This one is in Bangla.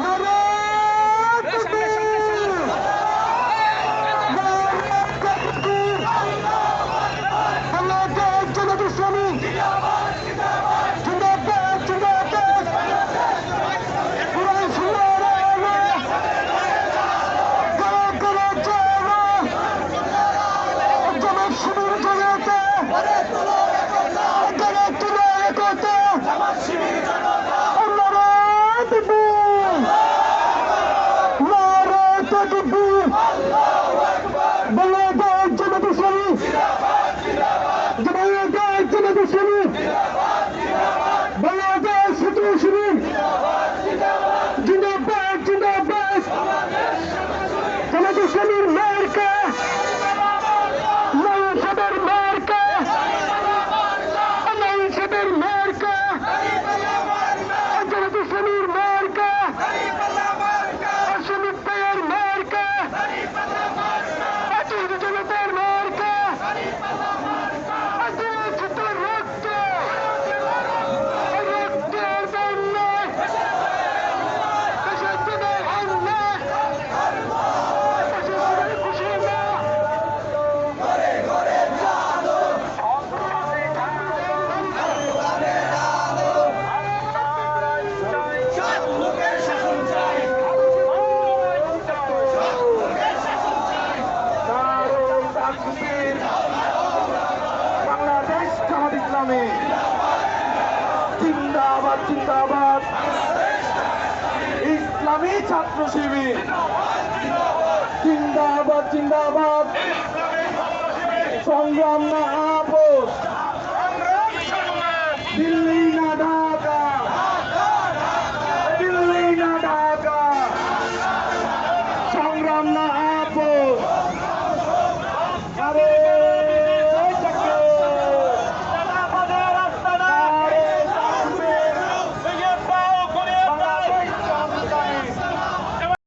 Hurrah! বাংলাদেশ জামাত ইসলামী। জিন্দাবাদ জিন্দাবাদ। ইসলামী ছাত্র শিবির। জিন্দাবাদ জিন্দাবাদ। সংগ্রাম না